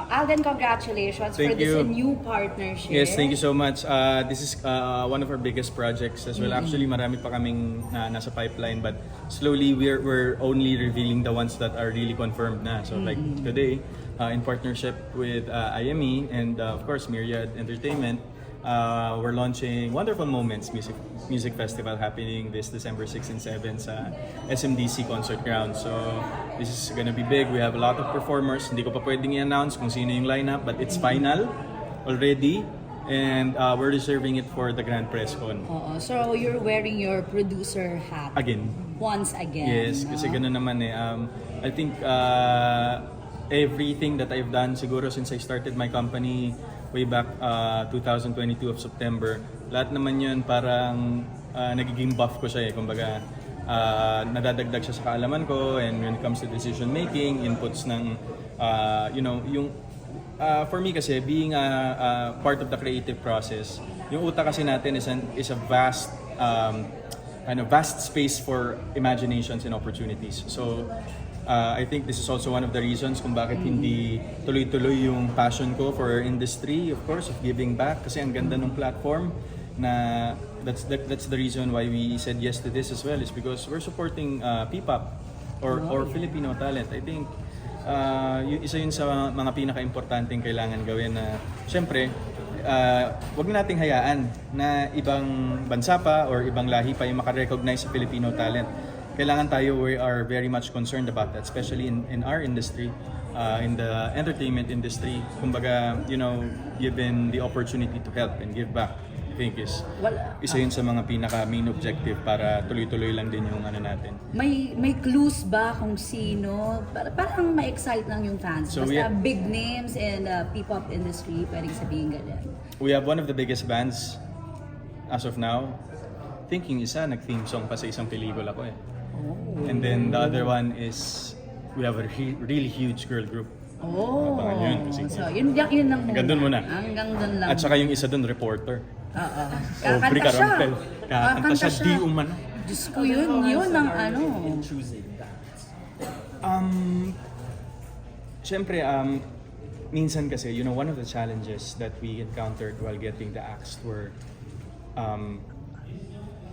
Uh, Alden, congratulations for Thank this you. new partnership. Yes, thank you so much. Uh, this is uh, one of our biggest projects as well. Actually, marami pa kaming na, nasa pipeline but slowly we're, we're only revealing the ones that are really confirmed na. So like today, uh, in partnership with uh, IME and uh, of course Myriad Entertainment, uh, we're launching Wonderful Moments Music Music Festival happening this December 6 and 7 sa SMDC Concert Ground. So this is gonna be big. We have a lot of performers. Hindi ko pa pwedeng i-announce kung sino yung lineup but it's final already and uh, we're reserving it for the Grand Press Con. Oo, so you're wearing your producer hat Again. once again. Yes, kasi no? gano'n naman eh. Um, I think uh, everything that I've done siguro since I started my company way back uh, 2022 of September, lahat naman yun parang uh, nagiging buff ko siya eh. Kumbaga, uh, nadadagdag siya sa kaalaman ko and when it comes to decision making, inputs ng, uh, you know, yung Uh, for me kasi, being a, a part of the creative process, yung utak kasi natin is, an, is a vast, um, ano, vast space for imaginations and opportunities. So, uh, I think this is also one of the reasons kung bakit hindi tuloy-tuloy yung passion ko for industry, of course, of giving back. Kasi ang ganda ng platform na that's the, that's the reason why we said yes to this as well is because we're supporting uh, P-pop or, or Filipino talent. I think uh, y- isa yun sa mga pinaka-importanting kailangan gawin na syempre uh, wag na nating hayaan na ibang bansa pa or ibang lahi pa yung makarecognize sa Filipino talent. Kailangan tayo, we are very much concerned about that, especially in, in our industry, uh, in the entertainment industry. Kumbaga, you know, given the opportunity to help and give back, I think is Well, isa yun sa mga pinaka main objective para tuloy-tuloy lang din yung ano natin. May may clues ba kung sino? Para, parang ma-excite lang yung fans. So, Basta we- big names in the P-pop industry, pwedeng sabihin ganyan. We have one of the biggest bands as of now. Thinking isa, nag-theme song pa sa isang pelikula ko eh. Oh. And then the other one is, we have a re- really huge girl group. Oh. Abangan yun kasi- So, yun, yun, yun lang Hanggang dun muna. Hanggang dun lang. At saka yung isa doon, reporter. Oo. Aubrey Kakanta siya. Carampel. Kakanta siya, di umano. Diyos ko yun, yun ang ano. Um, Siyempre, um, minsan kasi, you know, one of the challenges that we encountered while getting the axe were um,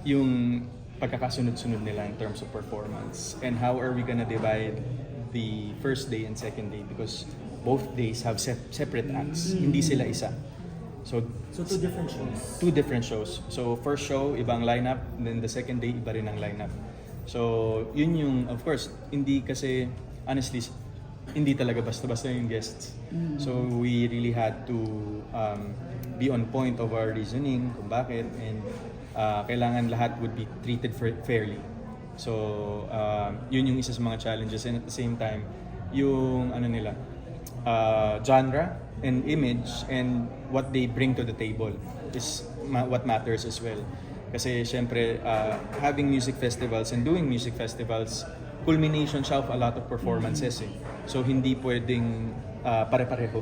yung pagkakasunod-sunod nila in terms of performance. And how are we gonna divide the first day and second day? Because both days have sep- separate acts. Hindi sila isa. So, So two different shows. two different shows. So first show, ibang lineup, then the second day, iba rin ang lineup. So yun yung, of course, hindi kasi, honestly, hindi talaga basta-basta yung guests. So we really had to um, be on point of our reasoning kung bakit and uh, kailangan lahat would be treated fa- fairly. So um, yun yung isa sa mga challenges and at the same time, yung ano nila, uh, genre and image and what they bring to the table is ma- what matters as well. Kasi syempre, uh, having music festivals and doing music festivals, culmination siya of a lot of performances eh. So hindi pwedeng uh, pare-pareho.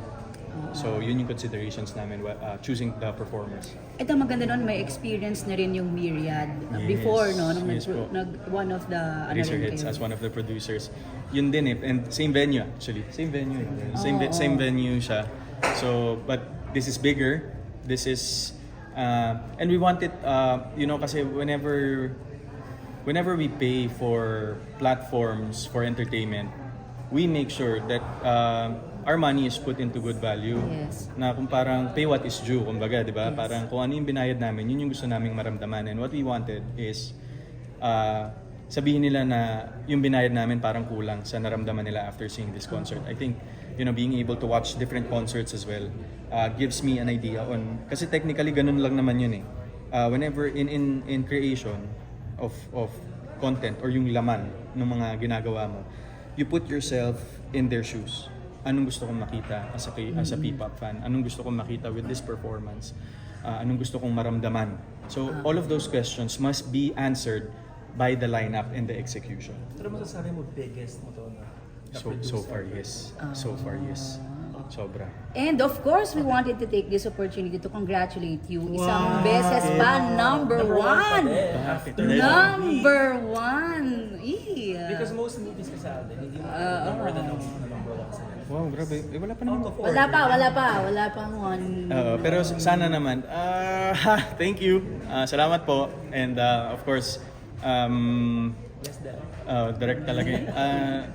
So yun yung considerations namin uh, choosing the performers. Ito maganda nun, may experience na rin yung Myriad uh, Yes. before, no? Nung Yes nag, nag, one of the, ano Razor Hits as one of the producers. Yun din eh. And same venue actually. Same venue. eh. Same, ve- Oo. same venue siya. So, but this is bigger. This is, uh, and we want it, uh, you know, kasi whenever, whenever we pay for platforms for entertainment, we make sure that uh, our money is put into good value. Yes. Na kung parang pay what is due, kumbaga, di ba? Yes. Parang kung ano yung binayad namin, yun yung gusto naming maramdaman. And what we wanted is, uh, sabihin nila na yung binayad namin parang kulang sa naramdaman nila after seeing this concert. I think, you know, being able to watch different concerts as well uh, gives me an idea on, kasi technically ganun lang naman yun eh. Uh, whenever in, in, in creation of, of content or yung laman ng mga ginagawa mo, you put yourself in their shoes. Anong gusto kong makita as a, as a P-pop fan? Anong gusto kong makita with this performance? Uh, anong gusto kong maramdaman? So, all of those questions must be answered by the lineup and the execution. Pero masasabi mo biggest mo to na So, so far, yes. So far, yes. Sobra. And of course, we wanted to take this opportunity to congratulate you. Isang beses pa, number, one! Number one! Yeah. Because most movies kasi sa atin, hindi mo number na number one. Wow, grabe. Eh, wala pa naman. Wala pa, wala pa. Wala pang one. Oo, pero sana naman. ah thank you. Ah, salamat po. And ah, of course, um, Yes, uh, direct talaga yun. Ah,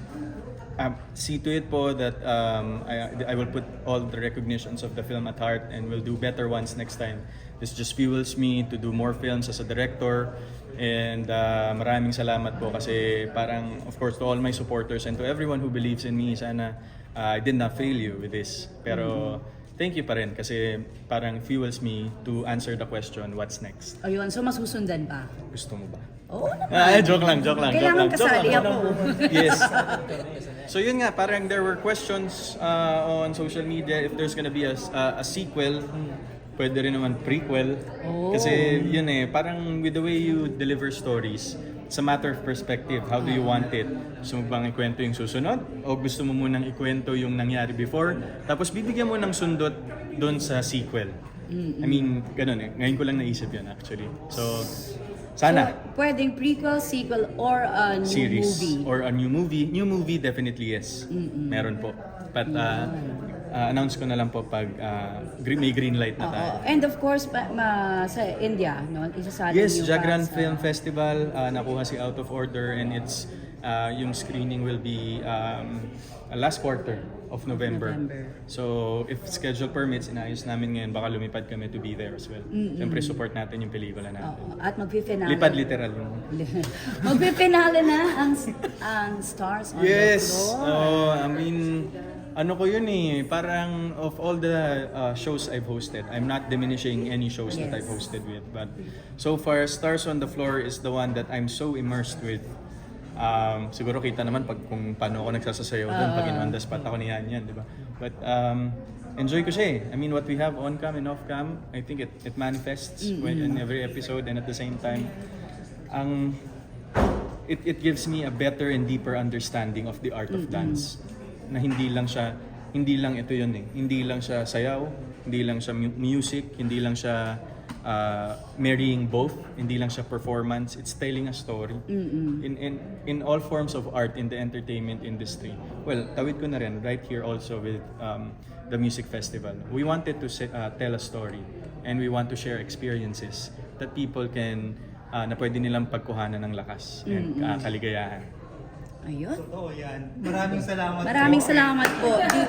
um, see to it po that um, I, I will put all the recognitions of the film at heart and will do better ones next time. This just fuels me to do more films as a director. And uh, maraming salamat po kasi parang, of course, to all my supporters and to everyone who believes in me, sana uh, I did not fail you with this. Pero thank you pa rin kasi parang fuels me to answer the question, what's next? Ayun, so masusundan pa. Gusto mo ba? Oo naman. Ah, joke lang, joke lang. Kailangan joke lang, joke kasali lang. ako. Yes. So yun nga, parang there were questions uh, on social media if there's gonna be a, a, a sequel, pwede rin naman prequel. Oh. Kasi yun eh, parang with the way you deliver stories, it's a matter of perspective. How do you want it? Gusto mo bang ikwento yung susunod? O gusto mo munang ikwento yung nangyari before? Tapos bibigyan mo ng sundot doon sa sequel. I mean, ganun eh. Ngayon ko lang naisip yun actually. So, sana So, pwedeng prequel, sequel, or a new series movie. or a new movie. New movie definitely yes. Meron po. But uh, uh, announce ko na lang po pag uh, green, may green light na Oo. tayo. And of course, pa, ma, sa India, no? isasali Yes, niyo Jagran pa sa- Film Festival uh, nakuha si Out of Order and it's uh, yung screening will be um, uh, last quarter of November. November. So if schedule permits, inayos namin ngayon baka lumipad kami to be there as well. Siyempre support natin yung pelikula natin. Oo. At magpifinale. Lipad literal yung magpipinale na ang ang stars on Yes. the floor. Oh, I mean, ano ko yun eh, parang of all the uh, shows I've hosted, I'm not diminishing any shows that Yes. I've hosted with. But so far, Stars on the Floor is the one that I'm so immersed with. Um, siguro kita naman pag kung paano ako nagsasasayaw doon, pag in on the spot ako ni Yan di ba? But um, enjoy ko siya eh. I mean, what we have on cam and off cam, I think it, it manifests when, in every episode and at the same time, ang it, it gives me a better and deeper understanding of the art of dance. Na hindi lang siya, hindi lang ito yun eh. Hindi lang siya sayaw, hindi lang siya mu- music, hindi lang siya uh, marrying both, hindi lang siya performance, it's telling a story. In, in, in all forms of art in the entertainment industry. Well, tawid ko na rin, right here also with um, the music festival. We wanted to se- uh, tell a story and we want to share experiences that people can uh, na pwede nilang pagkuhanan ng lakas and uh, kaligayahan. Ayun. Totoo yan. Maraming salamat po. Maraming salamat po. Di